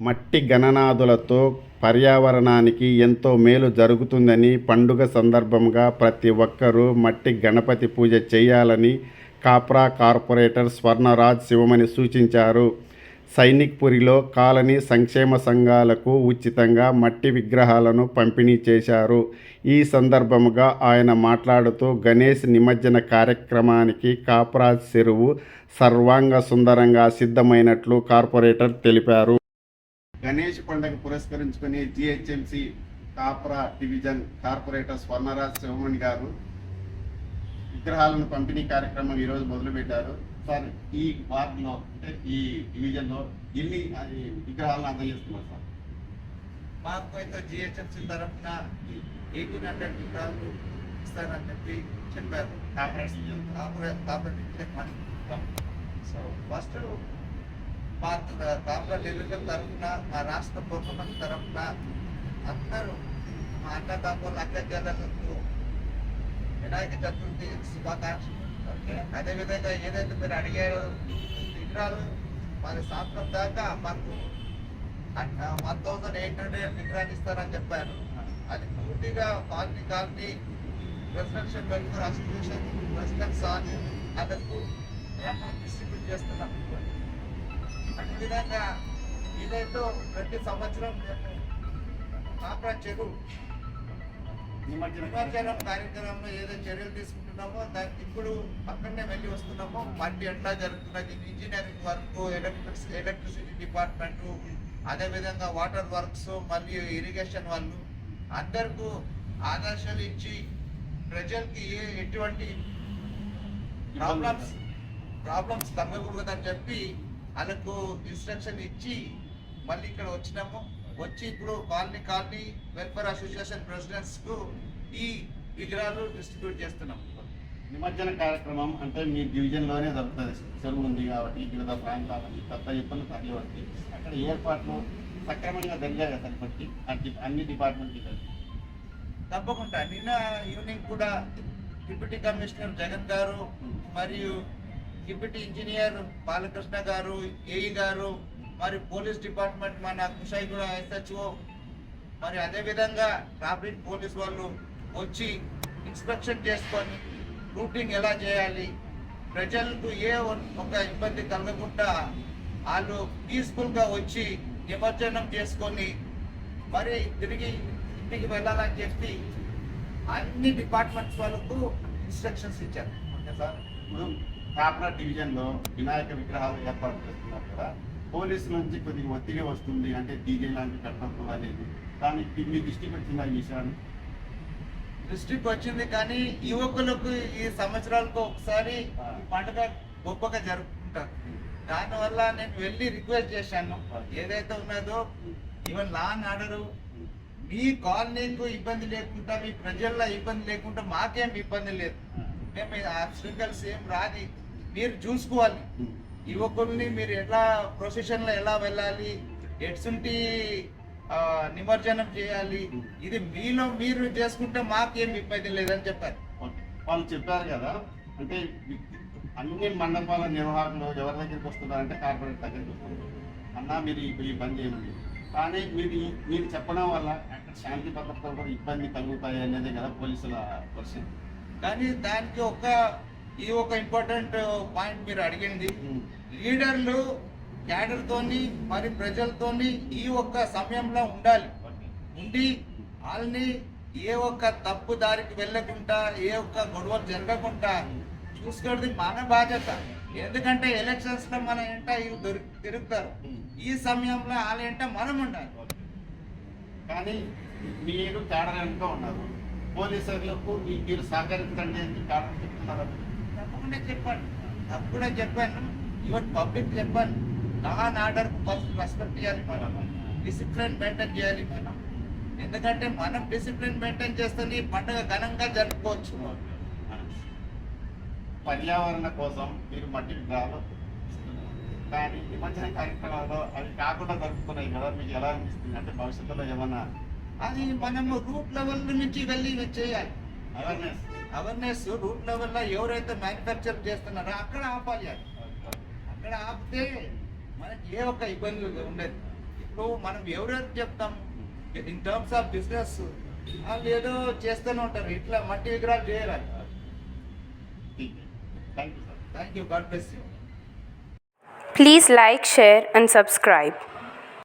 మట్టి గణనాదులతో పర్యావరణానికి ఎంతో మేలు జరుగుతుందని పండుగ సందర్భంగా ప్రతి ఒక్కరూ మట్టి గణపతి పూజ చేయాలని కాప్రా కార్పొరేటర్ స్వర్ణరాజ్ శివమణి సూచించారు. సైనిక్పురిలో కాలనీ సంక్షేమ సంఘాలకు ఉచితంగా మట్టి విగ్రహాలను పంపిణీ చేశారు. ఈ సందర్భముగా ఆయన మాట్లాడుతూ గణేష్ నిమజ్జన కార్యక్రమానికి కాప్రాజ్ చెరువు సర్వాంగ సుందరంగా సిద్ధమైనట్లు కార్పొరేటర్ తెలిపారు. గణేష్ పండుగ పురస్కరించుకుని GHMC Kapra division corporator Swarnaraj Shivamani గారు విగ్రహాలను పంపిణీ కార్యక్రమం ఈరోజు మొదలుపెట్టారు. సార్ ఈ వార్డులో అంటే ఈ డివిజన్లో ఎన్ని విగ్రహాలను అందజేస్తున్నారు సార్? మాకు అయితే జిహెచ్ఎంసీ తరఫున ఎయిటీన్ హండ్రెడ్ విగ్రహాలు ఇస్తారని చెప్పి చెప్పారు. సో ఫస్ట్ మా కార్పొరేట్ డివిజన్ తరఫున మా రాష్ట్ర ప్రభుత్వం తరఫున అందరూ మా అన్న అక్క జనాలకు వినాయక చతుర్థి శుభాకాంక్షలు అదేవిధంగా ఏదైతే మీరు అడిగారో విగ్రహాలు మరి సంవత్సరం దాకా మాకు వన్ థౌసండ్ ఎయిట్ హండ్రెడ్ విగ్రహాలు ఇస్తారని చెప్పారు. అది పూర్తిగా colony colony residential welfare association president అని అదకు డిస్ట్రిబ్యూట్ చేస్తున్నాం అదేవిధంగా ఇదైతే ప్రతి సంవత్సరం కాపరా చెరువు. నిమజ్జన కార్యక్రమంలో ఏదో చర్యలు తీసుకుంటున్నామో దానికి ఇప్పుడు పక్కనే వెళ్ళి వస్తున్నామో మట్టి ఎట్లా జరుగుతున్నది? Engineering work electric electricity department అదేవిధంగా వాటర్ వర్క్స్ మరియు ఇరిగేషన్ వాళ్ళు. అందరికీ ఆదర్శాలు ఇచ్చి ప్రజలకి ఏ ఎటువంటి ప్రాబ్లమ్స్ ప్రాబ్లమ్స్ కలగకూడదని చెప్పి వాళ్ళకు ఇన్స్ట్రక్షన్ ఇచ్చి మళ్ళీ ఇక్కడ వచ్చినాము. వచ్చి ఇప్పుడు కాలనీ కాలనీ వెల్ఫేర్ అసోసియేషన్ ప్రెసిడెంట్స్కు ఈ విగ్రహాలు డిస్ట్రిబ్యూట్ చేస్తున్నాం నిమజ్జన కార్యక్రమం అంటే మీ డివిజన్లోనే జరుగుతుంది. చెరువు ఉంది కాబట్టి వివిధ ప్రాంతాల నుంచి కొత్త ఇబ్బందులు తరలివచ్చి అక్కడ ఏర్పాట్లు సక్రమంగా జరిగాయి సార్ ఇప్పటికి అన్ని అన్ని డిపార్ట్మెంట్కి తప్పకుండా. నిన్న ఈవినింగ్ కూడా డిప్యూటీ కమిషనర్ జగన్ గారు మరియు డిప్యూటీ ఇంజనీర్ బాలకృష్ణ గారు ఏఈ గారు మరి పోలీస్ డిపార్ట్మెంట్ మన కుషాయిగూడ ఎస్హెచ్ఓ మరి అదే విధంగా ట్రాఫిక్ పోలీస్ వాళ్ళు వచ్చి ఇన్స్పెక్షన్ చేసుకొని రూటింగ్ ఎలా చేయాలి ప్రజలకు ఏ ఒక ఇబ్బంది కలగకుండా వాళ్ళు పీస్ఫుల్గా వచ్చి నిమజ్జనం చేసుకొని మరి తిరిగి ఇంటికి వెళ్ళాలని చెప్పి అన్ని డిపార్ట్మెంట్స్ వాళ్ళకు ఇన్స్ట్రక్షన్స్ ఇచ్చారు. Okay sir? కాపరా డివిజన్లో వినాయక విగ్రహాలు ఏర్పాటు చేస్తున్నారు కదా పోలీసు నుంచి కొద్దిగా ఒత్తిడి వస్తుంది అంటే డీజే లాంటి కట్టడం అనేది దానికి మీ దృష్టికి వచ్చిందా ఈ విషయాన్ని? దృష్టికి వచ్చింది కానీ యువకులకు ఈ సంవత్సరాలకు ఒకసారి పండుగ గొప్పగా జరుపుకుంటారు. దానివల్ల నేను వెళ్ళి రిక్వెస్ట్ చేశాను. ఏదైతే ఉన్నదో ఈవెన్ లా అండ్ ఆర్డర్ మీ కాలనీకు ఇబ్బంది లేకుండా మీ ప్రజల్లో ఇబ్బంది లేకుండా మాకేం ఇబ్బంది లేదు. మేము హాస్పిటల్స్ ఏం రాది మీరు చూసుకోవాలి. యువకుల్ని మీరు ఎలా ప్రొసెషన్లో ఎలా వెళ్ళాలి ఎట్సుంటి నిమజ్జనం చేయాలి ఇది మీలో మీరు చేసుకుంటే మాకేం ఇబ్బంది లేదని చెప్పారు. వాళ్ళు చెప్పారు కదా అంటే అన్ని మండపాల నిర్వాహకులు ఎవరి దగ్గరికి వస్తున్నారంటే కార్పొరేట్ దగ్గరికి వస్తున్నారు. అన్నా మీరు ఈ- ఈ పని చేయండి కానీ మీరు మీరు చెప్పడం వల్ల అక్కడ శాంతి భద్రతలు కూడా ఇబ్బంది కలుగుతాయి అనేది కదా పోలీసుల క్వశ్చన్ కానీ దానికి ఒక ఈ ఒక ఇంపార్టెంట్ పాయింట్ మీరు అడిగింది. లీడర్లు క్యాడర్ తోని మరి ప్రజలతోని ఈ ఒక్క సమయంలో ఉండాలి. ఉండి వాళ్ళని ఏ ఒక్క తప్పు దారికి వెళ్ళకుండా ఏ ఒక్క గొడవలు జరగకుండా చూసుకోవడం మన బాధ్యత. ఎందుకంటే ఎలక్షన్స్లో మన ఎంట ఇవి దొరి తిరుగుతారు. ఈ సమయంలో వాళ్ళ ఎంట మనం ఉండాలి. కానీ మీరు తేడా ఉన్నారు. పోలీసులకు మీరు సహకరించండి అని చెప్తున్నారు. తప్పకుండా చెప్పాను తప్పకుండా చెప్పాను. ఈవెన్ పబ్లిక్ చెప్పాను. Law and order first respect చేయాలి మనం. డిసిప్లిన్ మెయింటైన్ చేయాలి మనం. ఎందుకంటే మనం డిసిప్లిన్ మెయింటైన్ చేస్తేనే ఈ పండుగ ఘనంగా జరుపుకోవచ్చు. పర్యావరణ కోసం మీరు మట్టి విగ్రహాలు కానీ నిమజ్జన కార్యక్రమాల్లో అవి కాకుండా జరుపుతున్నాయి కదా మీకు ఎలా అనిపిస్తుంది? అంటే భవిష్యత్తులో ఏమన్నా అది మనము రూట్ లెవెల్ నుంచి వెళ్ళి చేయాలి. అవేర్నెస్ అవేర్నెస్ రూట్ లెవెల్లో ఎవరైతే మ్యానుఫ్యాక్చర్ చేస్తున్నారో అక్కడ ఆపాలి అది. అక్కడ ఆపితే మనకి ఏ ఒక్క ఇబ్బందులు ఉండదు. ఇప్పుడు మనం ఎవరైతే చెప్తాం? ఇన్ టర్మ్స్ ఆఫ్ బిజినెస్ వాళ్ళు ఏదో చేస్తూనే ఉంటారు. ఇట్లా మట్టి విగ్రహాలు చేయాలి. Thank you God bless you please like share and subscribe